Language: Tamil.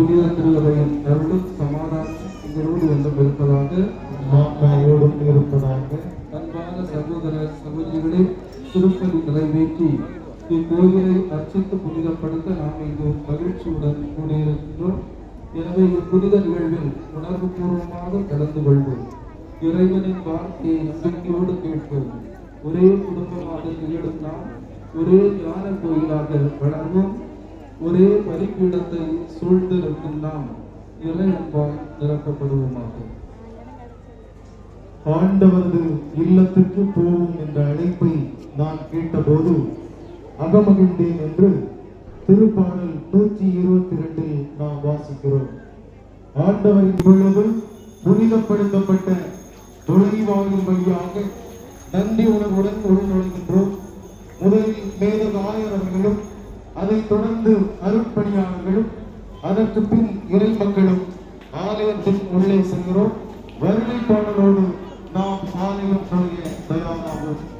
புனித திருவரையின் அருளும் சமாதானம் எங்களோடு வந்து இருப்பதாக இருப்பதாக அன்பான சகோதர சகோதரிகளை திருப்பதி நிறைவேற்றி இக்கோயிலை அர்ச்சித்து புனிதப்படுத்த நாம் இங்கு மகிழ்ச்சியுடன் கூடியிருக்கின்றோம். எனவே இப்புனித நிகழ்வில் உணர்வுபூர்வமாக கலந்து கொள்வோம். இறைவனின் வார்த்தையை நம்பிக்கையோடு கேட்போம். ஒரே குடும்பமாக திகழும் நாம் ஒரே ஞான கோயிலாக வளர்வோம் ஒரே பலிப்பீடத்தை சூழ்ந்திருக்கும் நாம் இறை அன்பால் நிரப்பப்படுவோமாக ஆண்டவரது இல்லத்துக்கு போவோம் என்ற அழைப்பை நான் கேட்டபோது அகமகிழ்ந்தேன் என்று திருப்பாடல் நூற்றி இருபத்தி ரெண்டில் நாம் வாசிக்கிறோம். ஆண்டவரின் பொழுது புனிதப்படுத்தப்பட்ட நுழைவாயில் வழியாக நன்றி உணர்வுடன் உள்நுழைகின்றோம் முதலில் மேதக அவர்களும் அதைத் தொடர்ந்து அருட்பணியாளர்களும் அதற்கு பின் இறை மக்களும் ஆலயத்தின் உள்ளே செல்கிறோம். வருகை பாடலோடு நாம் ஆலயம் நுழைய தயாராகும்